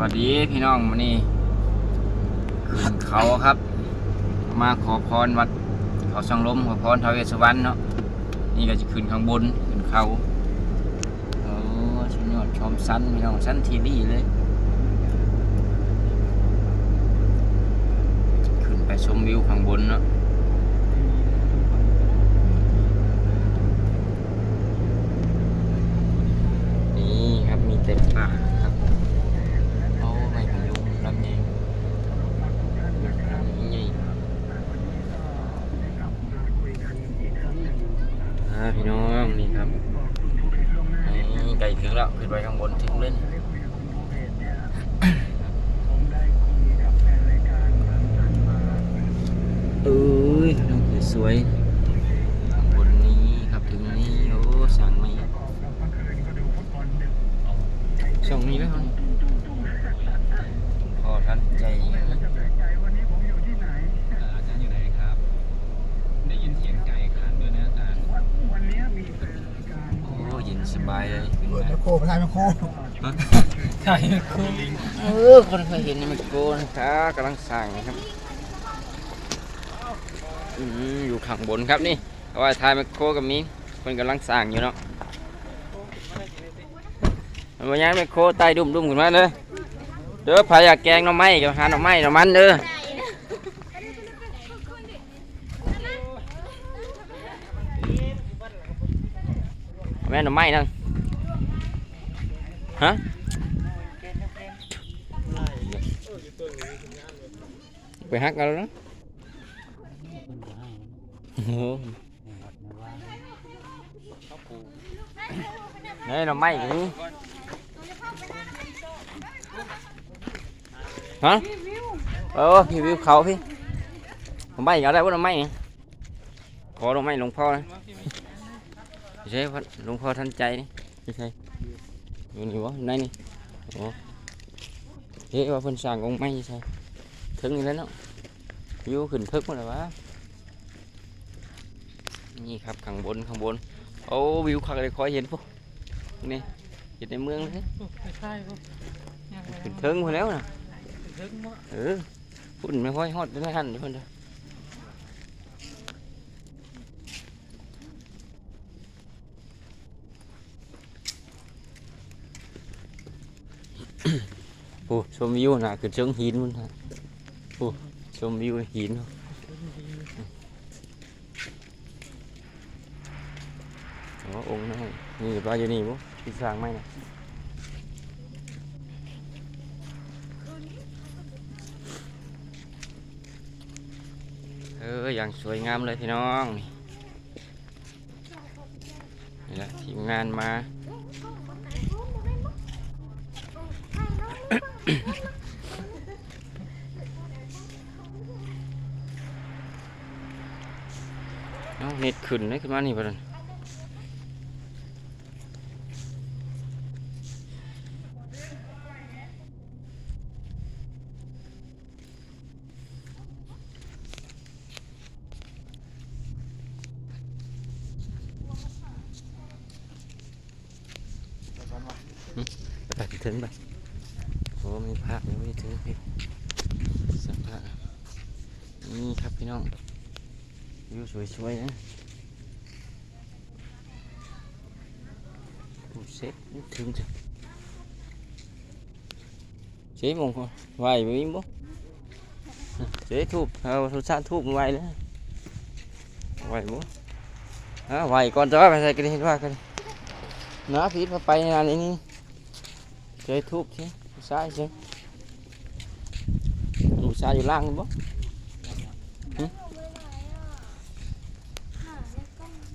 วัสดีพี่น้องวันนี้ขึ้นเขาครับ มาขอพรวัดเขาสังลมขอพรทาวเวสวรรณเนาะนี่ก็จะขึ้นข้างบนขึ้นเขาโอ้ชนยอดชมสั้นพี่น้องสั้นทีดีเลย ขึ้นไปชมวิวข้างบนเนาะนี่ครับมีเต็มป่าครับโอ้ไม่พยุงลำใหญ่ลำใหญ่อ่าพี่น้องนี่ครับนี่ไก ลถึงแล้วขึ้นไปข้างบนถึงเล่นเอ้ยน้องสวยข้างบนนี้ครับถึงนี้โอ้สั่งไม่ส่องนี้ไหมครับพอท่านใจอาจารย์อยู่ไหนครับได้ยินเสียงไก่ขันด้วยนะอาจารย์โอ้เย็นสบายเลยขึ้นเปิดมา แมคโครประธานแมคโครไก่คุณเออคนเคยเห็นในไมโคนะครับกำลังสั่งครับอยู่ข้างบนครับนี่เอาไว้ทายไมโคกับมีคนกำลังสั่งอยู่เนาะมันมาย้ายไมโครไต่ดุ่มๆขึ้นมาเลยเด้อพายาแกงหน่อไม้กับหาหน่อไม้หน่อมันเด้อแม่หน่อไม้นั่น ฮะไปฮักเอาแล้วนะโอ้โหนี่เราไม่กันฮะเออพี่วิวเขาพี่ผมไม่เอาได้ว่าเราไม่ขอเราไม่หลวงพ่อนะใช่หลวงพ่อท่านใจนี่ใช่ อยู่นี่วะในนี่โอ้เฮ้ยว่าเพิ่นสั่งองค์ไม่ใช่ถึงนี่แล้วเนาะวิวขึ้นทึกหมดเลยวะนี่ครับข้างบนข้างบนโอ้วิวคักเลยคอยเห็นปุ๊นี่เห็นในเมืองเลยใช่ครับขึ้นเทิงหมดแล้วนะถึงว่าเออพุ่นไม่ค่อยฮอดได้หันเดี๋ยวเพิ่นเด้อ โอ้ชมวิวนะขึ้นเชิงหินมันฮะโอ้ชมวิวหินอ๋อองค์นั่นนี่ปลาอยู่นี่ปุ๊ที่สร้างไหมนะเอออย่างสวยงามเลยพี่น้องนี่นี่แหละทีมงานมา เอ้าเน็ตขึ้นได้ขึ้นมานี่ปะนั่นไปถึงไปโอ้มีพระยังไม่ถึงพี่สักพระนี่ครับพี่น้องวิวสวยๆนะโอ้เซ็ตถึงจ้ะเจ๊มงคลไหวไหมบุ๊เจ๊ทูบเอาทุชาติทูบไหวเลยไหวบุ๊ฮะไหวก่อนจะว่าไปใส่กันดิว่ากันน้าพีทมาไปงานนี้นี่ chơi thuốc chứ sai chứ ngủ xa อยู่ล่างบ่